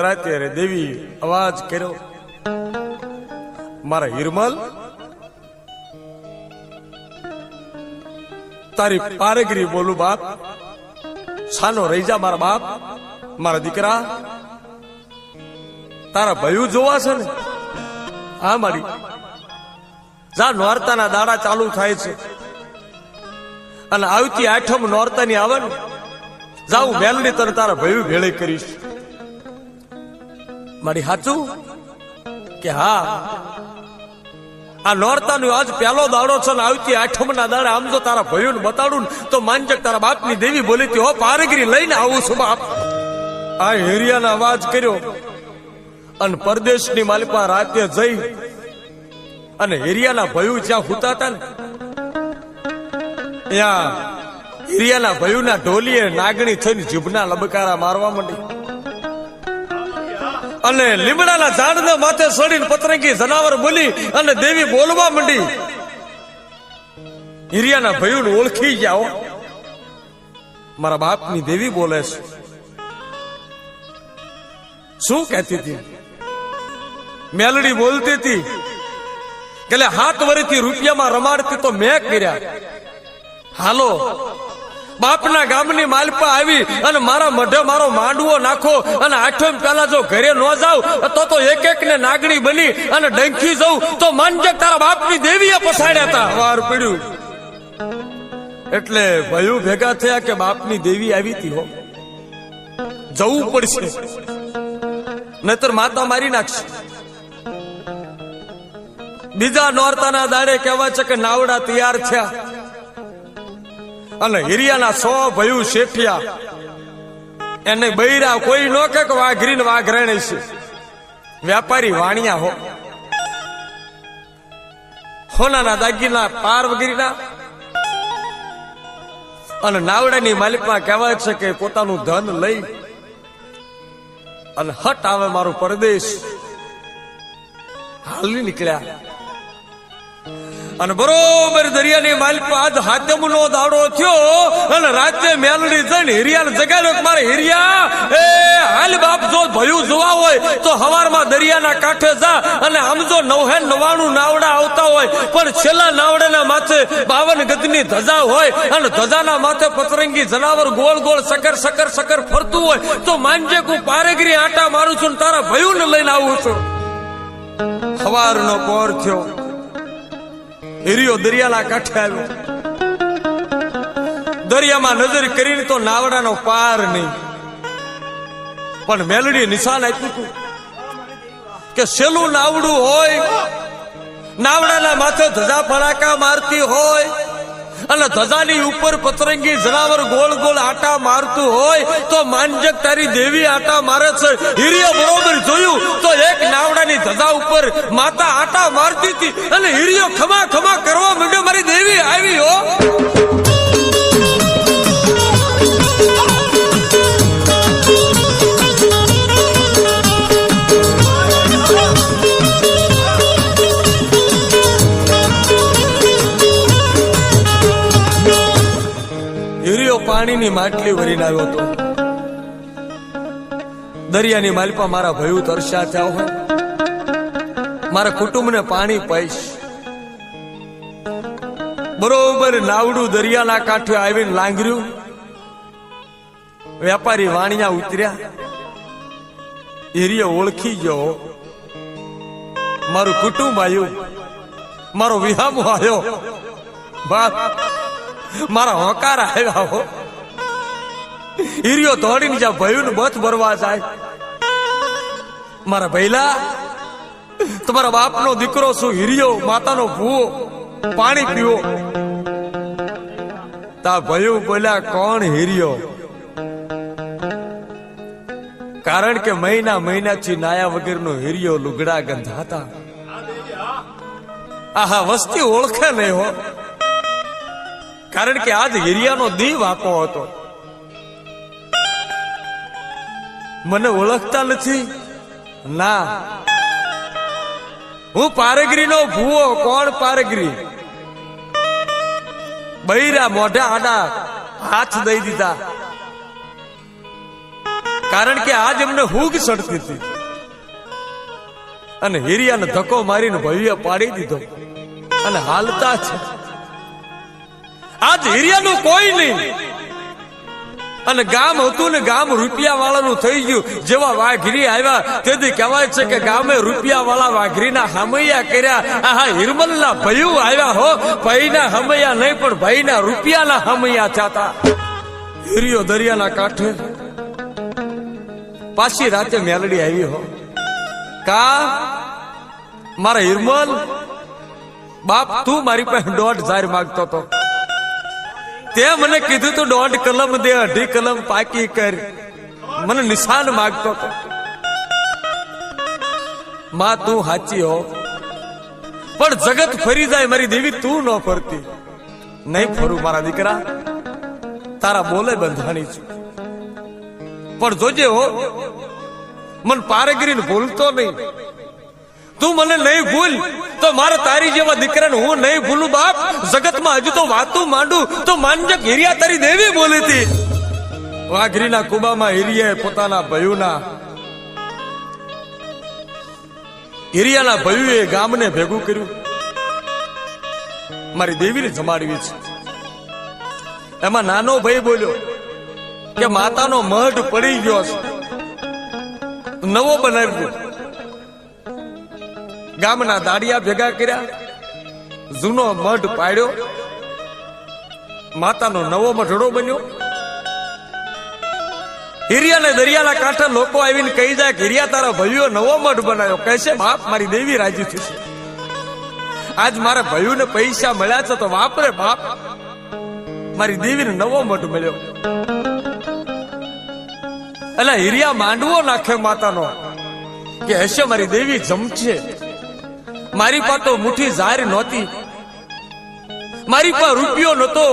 રાતે દેવી અવાજ કર્યો, મારા હિરમલ, તારી પારેગરી બોલું બાપ, સાનો રહી જા મારા બાપ, મારા દીકરા, તારા ભયું જોવા છે ને. હા, મારી. જા, નોરતાના દાડા ચાલુ થાય છે. અને આવતી આઠમ નોરતાની આવે ને જાઉં મેલની તને તારા ભયું ભેળે કરીશ. મારી સાચું કે હા? આ નોરતાનો આજ પહેલો દાડો છે ને આવતી આઠમના દાડે આમ જો તારા ભયું બતાડું તો માનજક તારા બાપની દેવી બોલી હો, પારગીરી, લઈને આવું છું બાપ. આ હેરિયાનો અવાજ કર્યો અને પરદેશની માલિપા રાતે જઈ અને હેરિયાના ભયું જ્યાં હુતા હતા ને, ત્યાં હિરિયાના ભયુના ઢોલીએ નાગણી થઈને જીભના લબકારા મારવા માંડી. અને લીમડાના ઝાડના માથે સડીને પતરંગી જનાવર બોલી અને દેવી બોલવા માંડી. હિરિયાના ભયું ઓળખી ગયા મારા બાપની દેવી બોલે છે. શું કહેતી હતી? મેલડી બોલતી હતી એટલે હાથ વરીથી રૂપિયામાં રમાડતી તો મેં કર્યા. હાલો બાપના ગામની માલપા આવી અને મારા મઢે મારો માંડવો નાખો અને આઠમ પહેલા જો ઘરે ન જાવ તો તો એક એક ને નાગણી બની અને ડંખી જઉં, તો માનજે તારા બાપની દેવીએ પછાડ્યા હતા વાર પડ્યું. એટલે ભયું ભેગા થયા કે બાપની દેવી આવી હતી હો. જવું પડશે. નહીતર માતા મારી નાખશે. બીજા નોરતાના દાડે કહેવાય છે કે નાવડા તૈયાર થયા. અને હિરિયાના સો ભયું શેઠિયા એને બૈરા કોઈ નો કે વાઘરીને વાઘરેણે છે. વેપારી વાણિયા હો. હોનાના દાગીના પાર વગેરેના અને નાવડાની માલિકમાં કહેવાય છે કે પોતાનું ધન લઈ અને હટ આવે મારો પરદેશ. હાલી નીકળ્યા. અને બરોબર દરિયાની માલિક આજ હાથમનો દાડો થયો અને રાતે મેલડી જઈને હિરિયાને જગાડ્યો મારે હિરિયા, એ હાલ બાપ જો ભયું જોવા હોય તો હવારમાં દરિયાના કાંઠે જા અને આમ જો નવહે નવાણું નાવડા આવતા હોય. પણ છેલ્લા નાવડાના માથે બાવન ગદની ધજા હોય અને ધજાના માથે પતરંગી જનાવર ગોળ ગોળ સકર સકર સકર ફરતું હોય તો માનજે હું પારેગરી આટા મારું છું ને તારા ભયું ને લઈને આવું છું. સવારનો પોર થયો. હિરિયો દરિયાના કાંઠે આવ્યો. દરિયામાં નજર કરીને તો નાવડાનો પાર નહીં. પણ મેલડી નિશાન આપ્યું હતું કે સેલું નાવડું હોય, નાવડાના માથે ધજા ફડાકા મારતી હોય અને ધજાની ઉપર પતરંગી જનાવર ગોળ ગોળ આટા મારતું હોય તો માનજક તારી દેવી આટા મારે છે. હિરિયો બરોબર જોયું તો એક નાવડાની ધજા ઉપર માતા આટા મારતી હતી અને હિરિયો ખમા ખમા કરવા માંડ્યો મારી દેવી આવી હો. પાણીની માટલી ભરીને આવ્યો હતો. દરિયાની માલપા મારા ભયું તરસ્યા થયા હોય. મારા કુટુંબને પાણી પૈશ બરોબર નાવડું દરિયાના કાંઠે આવીને લાંગર્યું. વેપારી વાણિયા ઉતર્યા. એરિયો ઓળખી ગયો. મારું કુટુંબ આવ્યું. મારો વિહામો આવ્યો. મારા હોકાર આવ્યા હો. હિરિયો દોડીને જ્યાં ભયું બથ ભરવા જાય. મારા ભૈલા, તમારા બાપનો દીકરો શું હિરિયો માતાનો ભૂવો પાણી પીવો? તા ભયું બોલ્યા, કોણ હિરિયો? કારણ કે મહિના મહિનાથી નાયા વગરનો હિરિયો લુગડા ગંધાતા. આહા, વસ્તી ઓળખે નહીં હો. કારણ કે આજ હિરિયાનો દીવ આપો હતો. મને ઓળખતા નથી. ના. હું પારગરીનો ભૂવો, કોણ પારેગરી? બૈરા મોઢા આડા હાથ દઈ દીધા. કારણ કે આજ એમને હુગ સડતી હતી. અને હિરિયાને ધક્કો મારીને ભવ્ય પાડી દીધો. અને હાલતા છે આજ હિરિયાનું કોઈ નહીં. અને ગામ હતું ને ગામ રૂપિયા વાળાનું થઈ ગયું. જેવા વાઘરી આવ્યા, તેથી કહેવાય છે કે ગામે રૂપિયા વાળા વાઘરીના હમૈયા કર્યા. આહા, હિરમલના ભયું આવ્યા હો. ભાઈના હમૈયા નહીં, પણ ભાઈના રૂપિયાના હમૈયા થતા હિરિયો દરિયાના કાંઠે પાછી રાતે મેલડી આવી હો. કા? મારા હિરમલ? બાપ, તું મારી પાસે દોઢ ઝાર માગતો હતો. તે મને કીધું તું દોઢ કલમ દે, અઢી કલમ પાકી કર. મને નિશાન માગતો હતો માં, તું હાચી હો. પણ જગત ફરી જાય મારી દેવી, તું ન ફરતી. નહીં ફરું મારા દીકરા. તારા બોલે બંધાણી છું. પણ જોજે હો, મન પારેગીરીને ભૂલતો નહીં. તું મને નહીં ભૂલ. તો મારે તારી જેવા દીકરાને હું નહીં ભૂલું બાપ. જગતમાં હજુ તો વાતું માંડું. તો માનજો હિરિયા તારી દેવી બોલી હતી. વાઘરીના કુબામાં હિરિયાએ પોતાના ભયુના હિરિયાના ભયુએ ગામને ભેગું કર્યું. મારી દેવીને જમાડવી છે. એમાં નાનો ભાઈ બોલ્યો કે માતાનો મઢ પડી ગયો છે. નવો બનાવ્યો. ગામના દાડિયા ભેગા કર્યા. જૂનો મઢ પાડ્યો. માતાનો નવો મઢડો બન્યો. હિરિયા ને દરિયાના કાંઠે લોકો આવીને કહી જાય કે, હિરિયા, તારા ભાઈઓ નવો મઢ બનાવ્યો. કહેશે બાપ, મારી દેવી રાજી થશે. આજ મારા ભાઈઓને પૈસા મળ્યા છે તો વાપરે, બાપ. મારી દેવીને નવો મઢ મળ્યો. એટલે હિરિયા માંડવો નાખે માતાનો. કે, હશે, મારી દેવી જમશે. મારી પાસે તો મુઠ્ઠી ઝાર નહોતી. મારી પાસે રૂપિયો નહોતો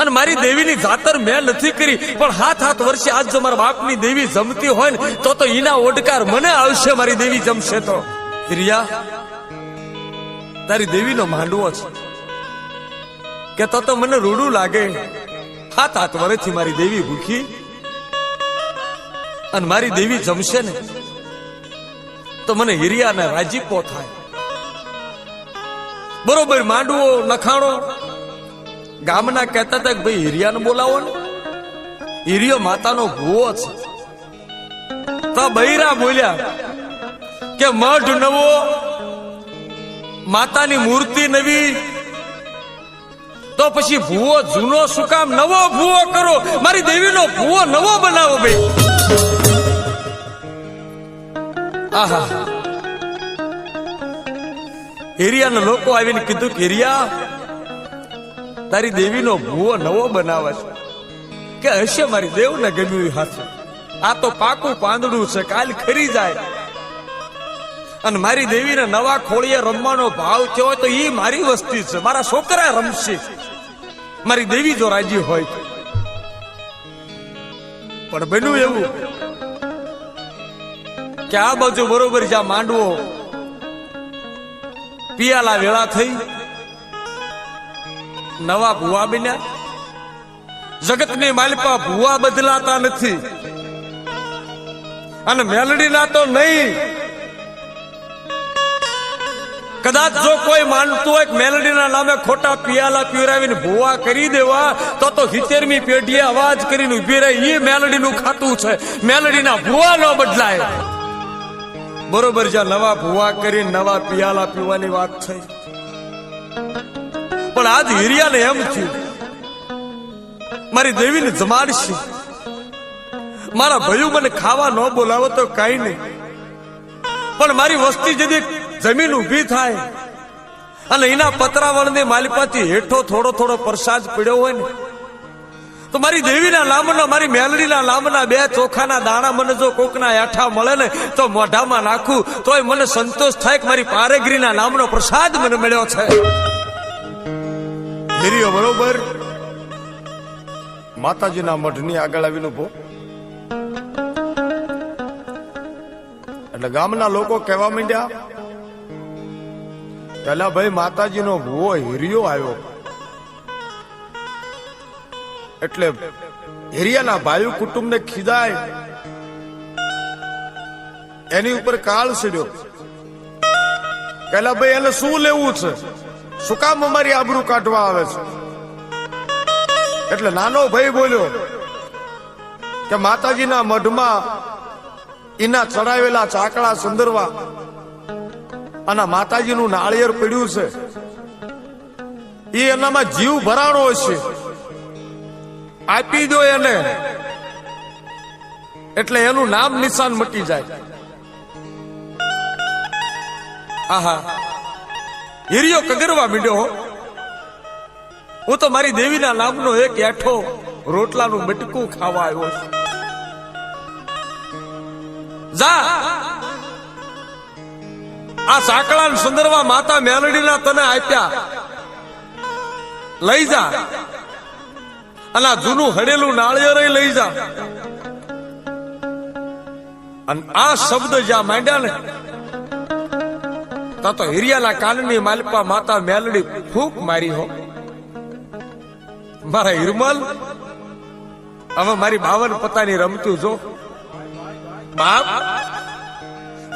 અને મારી દેવીની જાતર મેં નથી કરી. પણ હાથ હાથ વર્ષે આજ જો મારા બાપની દેવી જમતી હોય ને, તો તો ઈના ઓડકાર મને આવશે મારી દેવી જમશે તો. રિયા, તારી દેવીનો માંડવો છે. કે તો તો મને રૂડું લાગે. હાથ હાથ વર્ષથી મારી દેવી ભૂખી. અને મારી દેવી જમશે ને, તો મને હિરિયાને રાજીપો થાય. બરોબર, માંડવો, નખાણો. ગામના કહેતા હતા કે, ભાઈ, હિરિયાને બોલાવો ને. હિરિયો માતાનો ભૂવો છે. તો બૈરા બોલ્યા કે, મઢ નવો, માતાની મૂર્તિ નવી. તો પછી ભૂવો જૂનો શું કામ? નવો ભૂવો કરો. મારી દેવીનો ભૂવો નવો બનાવો ભાઈ. આહા. હિરિયાના લોકો આવીને કીધું હિરિયા, તારી દેવીનો ભૂવો નવો બનાવે છે. કે હશે મારી દેવને ગમ્યું એ આ તો પાકું પાંદડું છે, કાલ ખરી જાય. અને મારી દેવીને નવા ખોળીએ રમવાનો ભાવ થયો તો એ મારી વસ્તી છે. મારા છોકરા રમશે. મારી દેવી જો રાજી હોય પણ બન્યું એવું કે આ બાજુ બરોબર જ્યાં માંડવો પિયાલા વેળા થઈ. નવા ભુવા બન્યા. જગતની માલપા ભુવા બદલાતા નથી. અને મેલડીના તો નહીં. કદાચ જો કોઈ માનતું હોય મેલડીના નામે ખોટા પિયાલા પીવરાવીને ભુવા કરી દેવા, તો તો હિતેરમી પેઢીએ અવાજ કરીને ઊભી રહી. એ મેલડીનું ખાતું છે. મેલડીના ભુવા ન બદલાય. બરોબર જ્યાં નવા ભૂવા કરી, નવા પિયાલા પીવાની વાત થઈ. પણ આજ હિરિયાને એમ થયું, મારી દેવીને જમાડશે મારા ભયું મને ખાવા ન બોલાવો તો કઈ નહીં. પણ મારી વસ્તી જદી જમીન ઊભી થાય અને એના પતરાવળની માલિપાથી હેઠો થોડો થોડો પ્રસાદ પીડ્યો હોય ને તો મારી દેવીના નામના મારી મેલડીના નામના બે ચોખાના દાણા મને જો કોકના હેઠા મળે ને, તો મોઢામાં નાખું, તોય મને સંતોષ થાય કે મારી પારેગીરીના નામનો પ્રસાદ મને મળ્યો છે. હિરિયો બરોબર. માતાજીના મઢની આગળ આવીને ઊભો એટલે ગામના લોકો કહેવા માંડ્યા પેલા ભાઈ માતાજીનો ભૂવો હિરિયો આવ્યો. એટલે હેરિયાના ભાઈ કુટુંબને ખીદાય. એની ઉપર કાળ સીડ્યો. કહેલા, ભાઈ, એને શું લેવું છે? શું કામ અમારી આબરૂ કાઢવા આવે છે? એટલે નાનો ભાઈ બોલ્યો કે, માતાજીના મઢમાં એના ચડાવેલા ચાકડા સુંદરવા અને માતાજીનું નાળિયેર પડ્યું છે. એ એનામાં જીવ ભરાણો છે આપી દો એને. એટલે એનું નામ નિશાન મટી જાય. આહા. હિરિયો કગરવા મીડ્યો હું. તો મારી દેવીના નામનો એક એઠો રોટલાનું મટકું ખાવા આવ્યો છું. જા. આ સાંકળા સુંદરવા માતા મેલડીના તને આપ્યા. લઈ જા. અને જૂનું હડેલું નાળિયેર લઈ જા. અને આ શબ્દ જ્યાં માંડ્યા ને તા તો હિરિયાના કાનની માલપા માતા મેલડી ફૂંક મારી હો. મારા હિરમલ, હવે મારી બાવન પતાની રમતું જો. બાપ,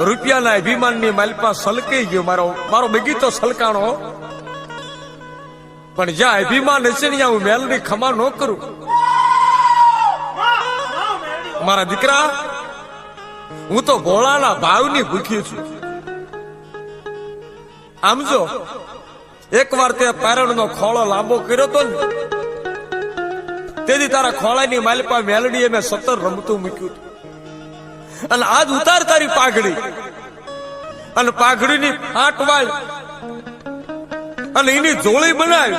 રૂપિયાના અભિમાનની માલપા સલકાઈ ગયો મારો મારો બગીચો સલકાણો. પણ જ્યાં અભિમાન હશે ને હું મેલડી ખમા ન કરું. મારા દીકરા, હું તો ભોળાના ભાવની ભૂખી છું. આમ જો એક વાર તે પારણનો ખોળો લાંબો કર્યો તો ને, તેથી તારા ખોળાની માલપા મેલડીએ મેં સતર રમતું મૂક્યું અને આજ ઉતાર તારી પાઘડી. અને પાઘડીની ફાટ વાળ અને એની જોળી બનાવી.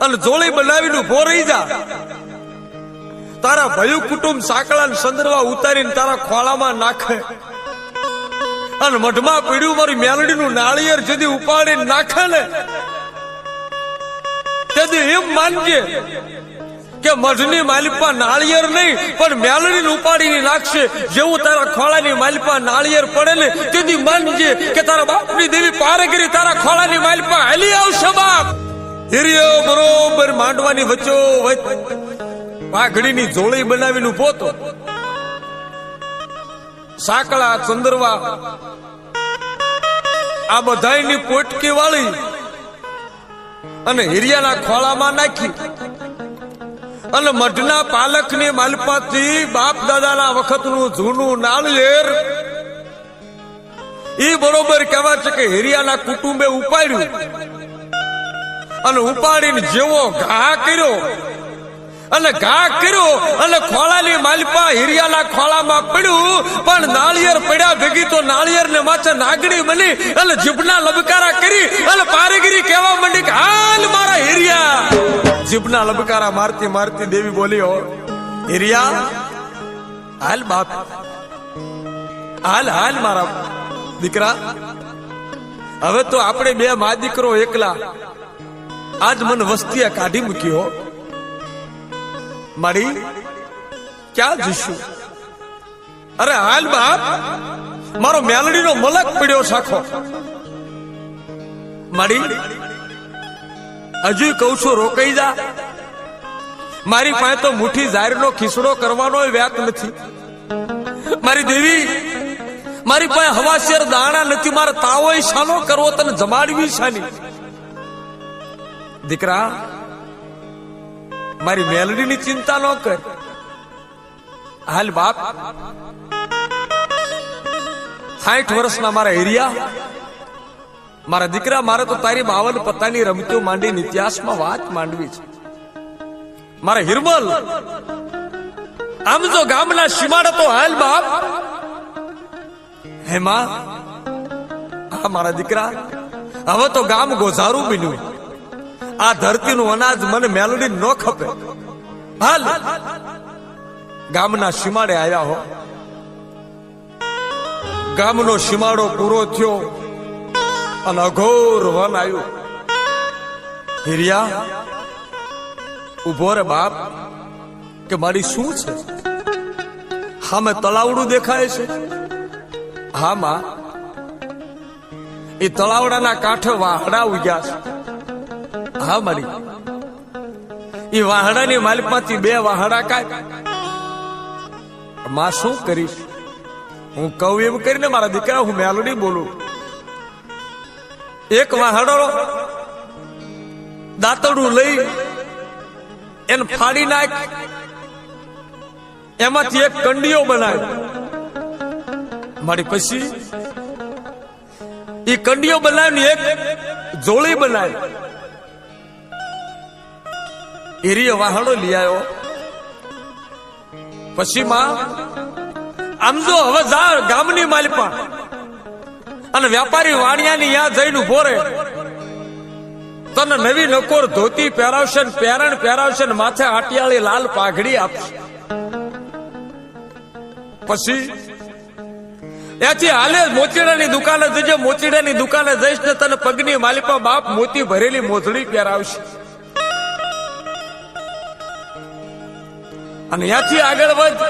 અને જોળી બનાવીને ઊભો રહી જા. તારા ભયું કુટુંબ સાંકળા સંદરવા ઉતારીને તારા ખોળામાં નાખે. અને મઢમાં પીડ્યું મારી મેલડીનું નાળિયેર જદી ઉપાડીને નાખે ને. તેથી એમ માનજે કે મઢની માલિપા નાળિયેર નહીં, પણ મેલડીને ઉપાડીને નાખશે. જેવું તારા ખોળાની માલિપા નાળિયેર પડે ને, તેથી માનજે કે તારા બાપની દેવી પારેગરી તારા ખોળાની માલિપા હાલી આવશે બાપ. હિરિયો બરોબર માંડવાની વચ્ચો વચ. પાઘડીની જોળી બનાવીને પોતો સાંકળા, ચંદરવા. આ બધાયની પોટકી વાળી અને હિરિયાના ખોળામાં નાખી. અને મઢના પાલકની માલપાથી બાપ દાદાના વખતનું જૂનું નાળિયેર. એ બરોબર કહેવા છે કે હેરિયાના કુટુંબે ઉપાડ્યું. અને ઉપાડીને જેવો ઘા કર્યો. અને ઘા કર્યો અને ખોળાની માલપા હિરિયાના ખોળામાં પડ્યું. પણ નાળિયેર પડ્યા ભેગી તો નાળિયેર ને માથે નાગડી બની અને જીભના લબકારા કરી અને પારેગીરી કહેવા માંડી કે, હાલ મારા હિરિયા. જીભના લબકારા મારતી મારતી દેવી બોલ્યો હિરિયા, હાલ બાપ. હાલ હાલ મારા દીકરા. હવે તો આપણે બે મા દીકરો એકલા. આજ મન વસ્તીએ કાઢી મૂક્યો. મારી, ક્યાં જઈશું? અરે હાલ બાપ. મારો મેલડીનો મલક પડ્યો સાખો મારી હજુ કહું છું, રોકાઈ જા. મારી પાસે તો મુઠ્ઠી જાહેરનો ખીસડો કરવાનો વ્યાત નથી. મારી દેવી, મારી પાસે હવાશેર દાણા નથી, મારે તાવો શાનો કરવો, તને જમાડવી શાની? દીકરા, મારી મેલડીની ચિંતા ન કર. હાલ બાપ સાઠ વર્ષના મારા હિરિયા મારા દીકરા, મારે તો તારી બાવન પત્તાની રમતીઓ માંડીને ઇતિહાસમાં વાત માંડવી છે. મારા હિરમલ, આમ જો ગામના સીમાડા તો હાલ બાપ. હે માં હા મારા દીકરા, હવે તો ગામ ગોઝારું બન્યું. આ ધરતીનું અનાજ મને મેલડી ન ખપે. હાલ, ગામના સીમાડે આવ્યા હો. ગામનો સીમાડો પૂરો થયો. અને અઘોર વન આવ્યું. હિરિયા ઊભો રે બાપ, કે મારી શું છે? સામે તળાવડું દેખાય છે. હા, માં. એ તળાવડાના કાંઠે વાહડા ઉગ્યા છે. હા, મારી. એ વાહડાની માલિકમાંથી બે વાહડા કાઢ. માં, શું કરીશ? હું કહું એવું કરીને મારા દીકરા હું મેલોડી બોલું. એક વાહડો દાંતડું લઈ એને ફાડી નાખ. એમાંથી એક કંડીઓ બનાવ. મારી પછી એ કંડીઓ બનાવીને એક જોળી બનાવી. એરીએ વાહડો લઈ આવ્યો. પછી માં આમ જો હવે જા ગામની માલપા. અને વ્યાપારી વાણિયાની યા જઈને ઊભો રહે. તને નવી નકોર ધોતી પહેરાવશે ને પહેરાવશે ને માથે આટિયાળી લાલ પાઘડી આપશે. પછી ત્યાંથી હાલે મોચીડાની દુકાને જજે મોચીડાની દુકાને જઈશ ને તને પગની માલિપા બાપ મોતી ભરેલી મોજડી પહેરાવશે. અને ત્યાંથી આગળ વધ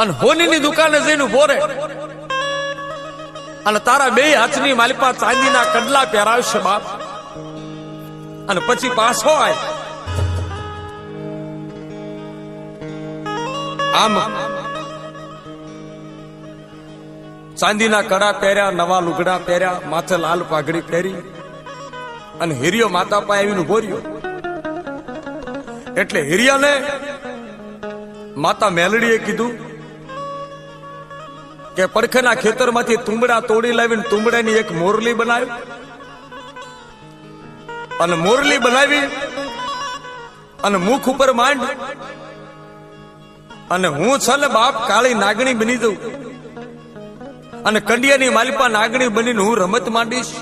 અને હોનીની દુકાને જઈને ઊભો રહે. અને તારા બે હાથની માલિપા ચાંદીના કડલા પહેરાવશે બાપ. અને પછી પાછો આય. આમ ચાંદીના કડા પહેર્યા, નવા લુગડા પહેર્યા, માથે લાલ પાઘડી પહેરી અને હિરિયો માતા પાસે આવીને ઊભો રહ્યો. એટલે હિરિયાને માતા મેલડીએ કીધું કે પડખેના ખેતરમાંથી તુંબડા તોડી લાવીને તુંબડાની એક મોરલી બનાવી. અને મોરલી બનાવી અને મુખ ઉપર માંડ. અને હું છે બાપ કાળી નાગણી બની દઉં અને કંડિયાની માલિપા નાગણી બનીને હું રમત માંડીશ.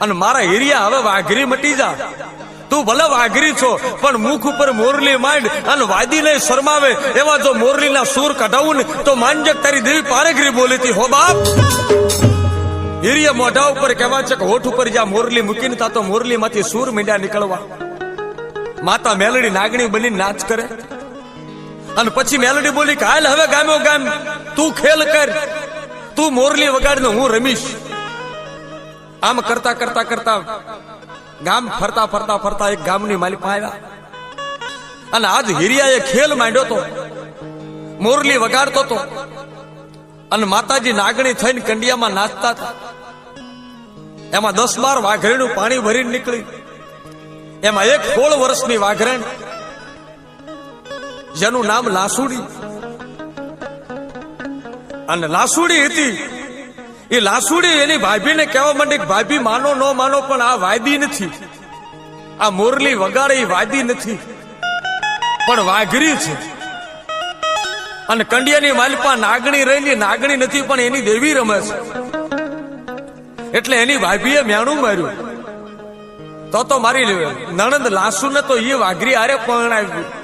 અને મારા હિરિયા હવે વાઘરી મટી જા. તું ભલે વાઘરી છો, પણ મુખ ઉપર મોરલી માંડ અને વાદીને શરમાવે એવા જો મોરલીના સૂર કઢાવું ને, તો માંજક તારી દેવી પારેગરી બોલીતી, હો બાપ! હિરિયા મોઢા ઉપર કહેવા છે કે હોઠ ઉપર જ્યાં મોરલી મૂકીને તા તો મોરલી માંથી સૂર મીંડા નીકળવા. માતા મેલડી નાગણી બની નાચ કરે. અને પછી મેલડી બોલી કે, હાલ હવે ગામો ગામ, તું ખેલ કર. તું મોરલી વગાડીને હું રમીશ. આમ કરતા કરતા કરતા ગામ ફરતા ફરતા ફરતા એક ગામની માલિક આવ્યા. અને આજ હિરિયાએ ખેલ માંડ્યો તો, મોરલી વગાડતો તો, અને માતાજી નાગણી થઈને કંડિયામાં નાચતા હતા. એમાં દસ બાર વાઘરેણું પાણી ભરીને નીકળી. એમાં એક સોળ વર્ષની વાઘરેણ, જેનું નામ લાસુડી. અને લાસુડી હતી એ લાસુડી એની ભાભીને કહેવા માંડી ભાભી, માનો, ન માનો, પણ આ વાયદી નથી. આ મોરલી વગાડે એ વાયદી નથી. પણ વાઘરી છે. અને કંડિયાની માલપા નાગણી રહેલી નાગણી નથી, પણ એની દેવી રમે છે. એટલે એની ભાભીએ મેણું માર્યું. તો તો મારી નણંદ લાસુ ને તો એ વાઘરી આરે પરણાવ્યું.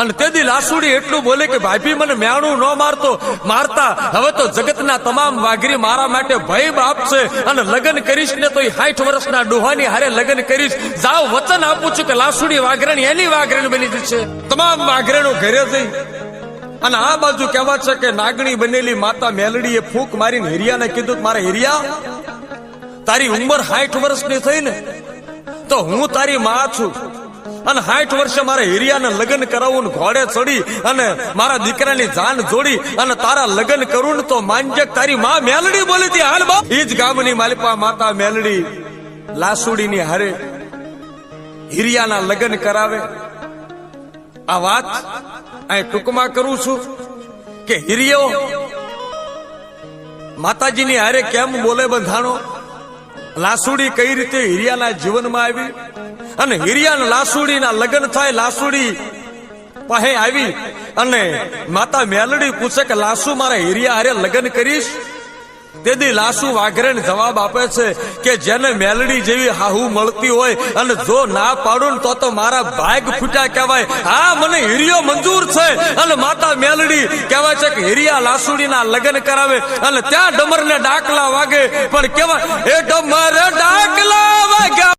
અને તેથી લાસુડી એટલું બોલે કે, ભાભી, મને મેણું ન મારતો, મારતા. હવે તો જગતના તમામ વાઘરી મારા માટે ભય બાપ છે અને લગ્ન કરીશ ને તો એ સાઠ વર્ષના ડોહાની હારે લગ્ન કરીશ. જાઓ, વચન આપું છું કે લાસુડી વાઘરણી એની વાઘરણ બની જશે. તમામ વાઘરણો ઘરે જઈ અને આ બાજુ કહેવા છે કે, નાગણી બનેલી માતા મેલડીએ ફૂંક મારીને હિરિયાને કીધું મારે હિરિયા, તારી ઉંમર સાઠ વર્ષની થઈ ને તો હું તારી માં છું. અને સાઠ વર્ષે મારે હિરિયાને લગ્ન કરાવવું ઘોડે ચડી અને મારા દીકરાની જાન જોડી અને તારા લગ્ન કરું ને તો માંજક તારી માં મેલડી બોલી હતી. હાલ બાપ. ઈ જ ગામની માલિપા માતા મેલડી લાસુડીની હારે હિરિયાના લગ્ન કરાવે. આ વાત અહીં ટૂંકમાં કરું છું કે હિરિયો, માતાજીની હારે કેમ બોલે બંધાણો? લાસુડી કઈ રીતે હિરિયાના જીવનમાં આવી? અને હિરિયા લાસુડીના લગ્ન થાય, લાસુડી પાસે આવી અને માતા મેલડી પૂછે કે, લાસુ, મારા હિરિયા હારે લગ્ન કરીશ? તેથી લાસુ વાઘરેણ જવાબ આપે છે કે જેને મેલડી જેવી હાહુ મળતી હોય અને જો ના પાડું તો તો મારા ભાગ ફૂટ્યા કહેવાય. હા, મને હિરિયો મંજૂર છે. અને માતા મેલડી કહેવાય છે કે હિરિયા લાસુડીના લગ્ન કરાવે અને ત્યાં ડમર ને ડાકલા વાગે. પણ કેવાય એ ડમર ડાકલા વાગ્યા.